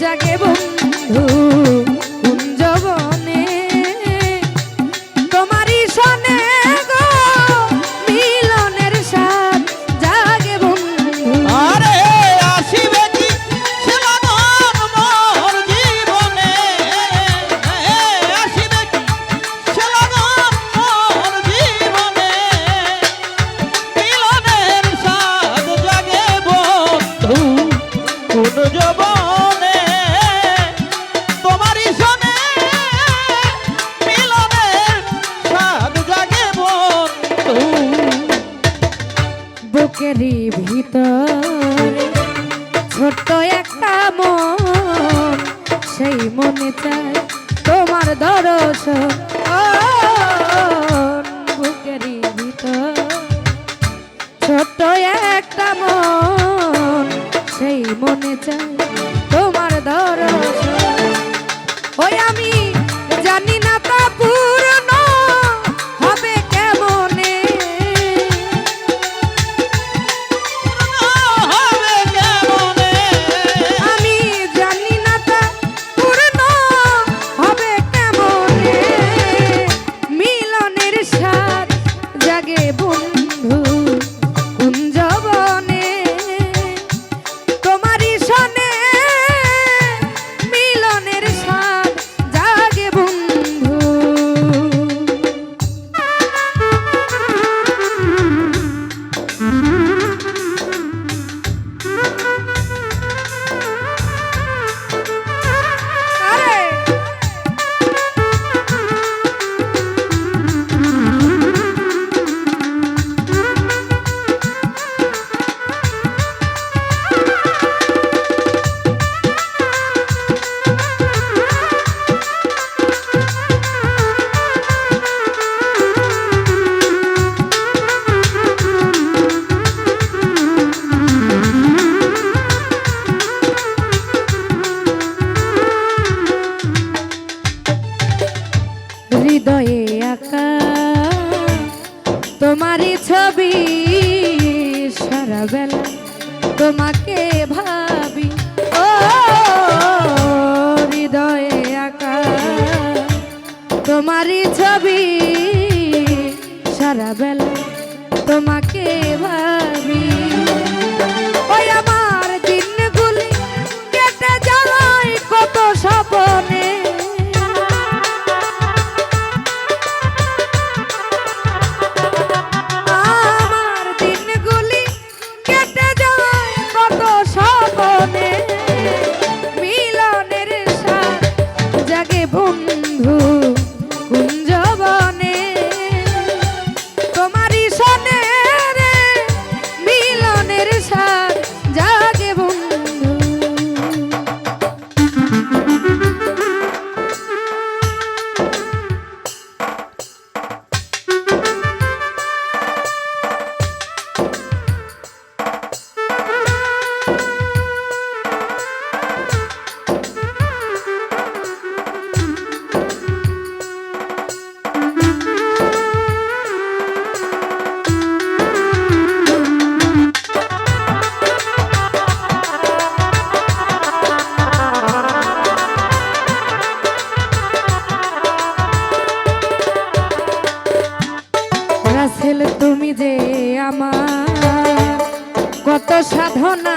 জাগে বন্ধু। ভিতর ছোট্ট একটা মন, সেই মনে চায় তোমার দর্শন বুকেরই ভিতর ছোট্ট একটা মন, সেই মনে চায় তোমার দর্শন ওই আমি জানি না তোমাকে রাসেল তুমি যে আমার। কত সাধনা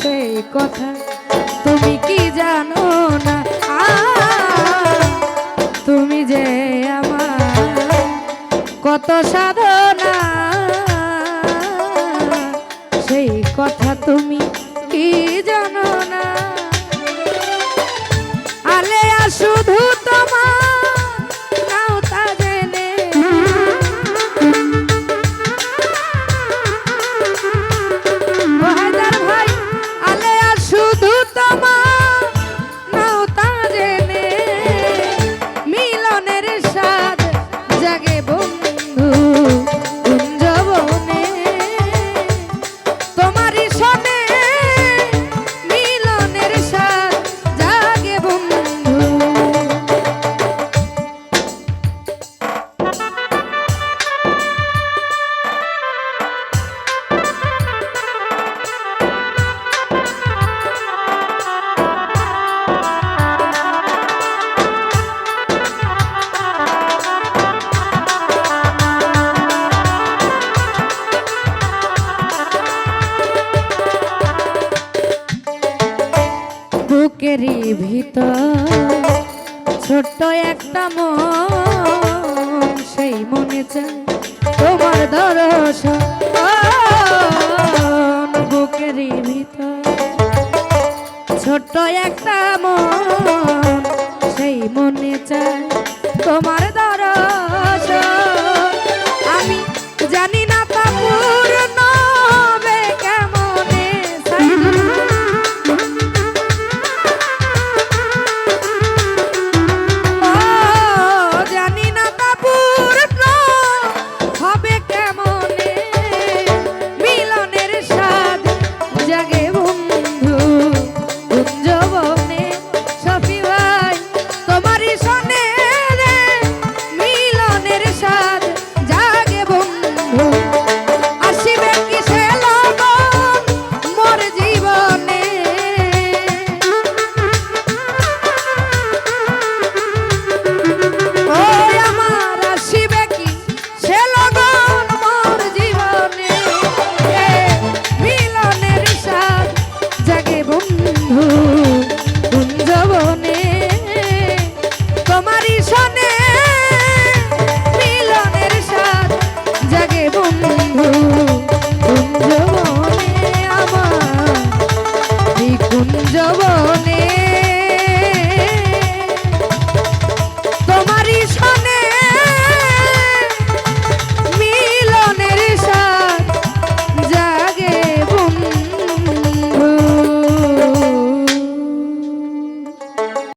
সেই কথা তুমি কি জানো না? তুমি যে আমার। কত সাধনা বুকেরই ভিতর ছোট্ট একটা মন, সেই মনে চায় তোমার দর্শন। বুকেরই ভিতর ছোট্ট একটা মন